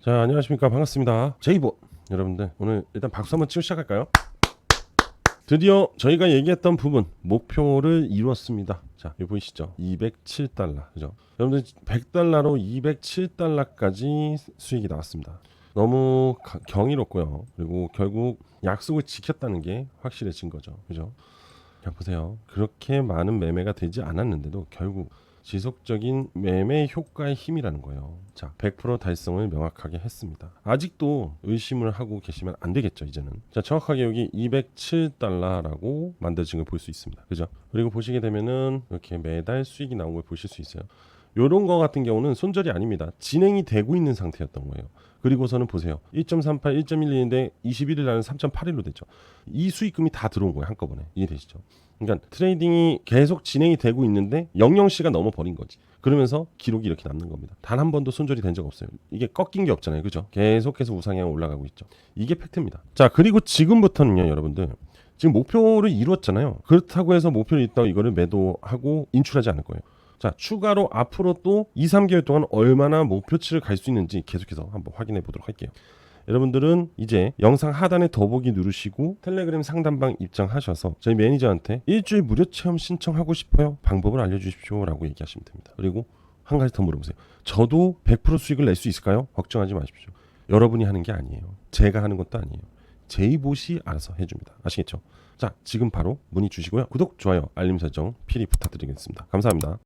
자 안녕하십니까. 반갑습니다. 제이보. 여러분들 오늘 일단 박수 한번 치고 시작할까요? 드디어 저희가 얘기했던 부분 목표를 이루었습니다. 자 여기 보이시죠? 207달러. 그죠? 여러분들 100달러로 207달러까지 수익이 나왔습니다. 너무 가- 경이롭고요. 그리고 결국 약속을 지켰다는 게 확실해진 거죠. 그죠? 자 보세요. 그렇게 많은 매매가 되지 않았는데도 결국 지속적인 매매 효과의 힘이라는 거예요. 자, 100% 달성을 명확하게 했습니다. 아직도 의심을 하고 계시면 안 되겠죠, 이제는. 자, 정확하게 여기 207달러라고 만들어진 걸 볼 수 있습니다. 그죠? 그리고 보시게 되면은 이렇게 매달 수익이 나온 걸 보실 수 있어요. 요런 거 같은 경우는 손절이 아닙니다. 진행이 되고 있는 상태였던 거예요. 그리고서는 보세요. 1.38, 1.12인데 21일 날은 3.81로 되죠. 이 수익금이 다 들어온 거예요, 한꺼번에. 이해되시죠? 그러니까 트레이딩이 계속 진행이 되고 있는데 00시가 넘어 버린 거지. 그러면서 기록이 이렇게 남는 겁니다. 단 한 번도 손절이 된 적 없어요. 이게 꺾인 게 없잖아요. 그죠? 계속해서 우상향 올라가고 있죠. 이게 팩트입니다. 자, 그리고 지금부터는요, 여러분들. 지금 목표를 이루었잖아요. 그렇다고 해서 목표를 있다고 이거를 매도하고 인출하지 않을 거예요. 자, 추가로 앞으로 또 2, 3개월 동안 얼마나 목표치를 갈 수 있는지 계속해서 한번 확인해 보도록 할게요. 여러분들은 이제 영상 하단에 더보기 누르시고 텔레그램 상담방 입장하셔서 저희 매니저한테 일주일 무료 체험 신청하고 싶어요. 방법을 알려주십시오 라고 얘기하시면 됩니다. 그리고 한 가지 더 물어보세요. 저도 100% 수익을 낼 수 있을까요? 걱정하지 마십시오. 여러분이 하는 게 아니에요. 제가 하는 것도 아니에요. 제이봇이 알아서 해줍니다. 아시겠죠? 자, 지금 바로 문의 주시고요. 구독, 좋아요, 알림 설정 필히 부탁드리겠습니다. 감사합니다.